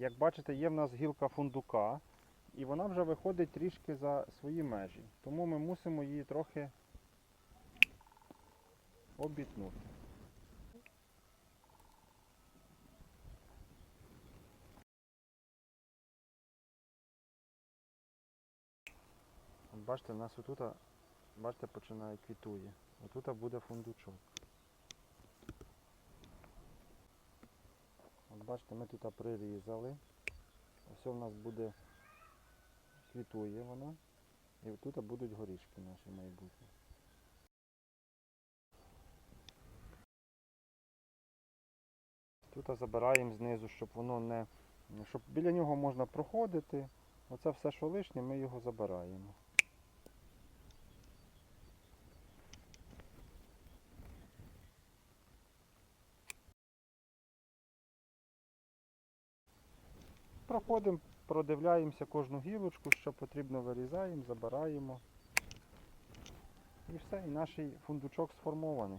Як бачите, є в нас гілка фундука, і вона вже виходить трішки за свої межі. Тому ми мусимо її трохи обітнути. Бачите, у нас отут, бачите, починає квітує. Отут буде фундучок. Бачите, ми тут прирізали. Ось у нас буде квітує вона. І тут будуть горішки наші майбутні. Тут забираємо знизу, щоб воно не. щоб біля нього можна проходити. Оце все, що лишнє, ми його забираємо. Проходимо, продивляємося кожну гілочку, що потрібно вирізаємо, забираємо. І все, і наш фундучок сформований.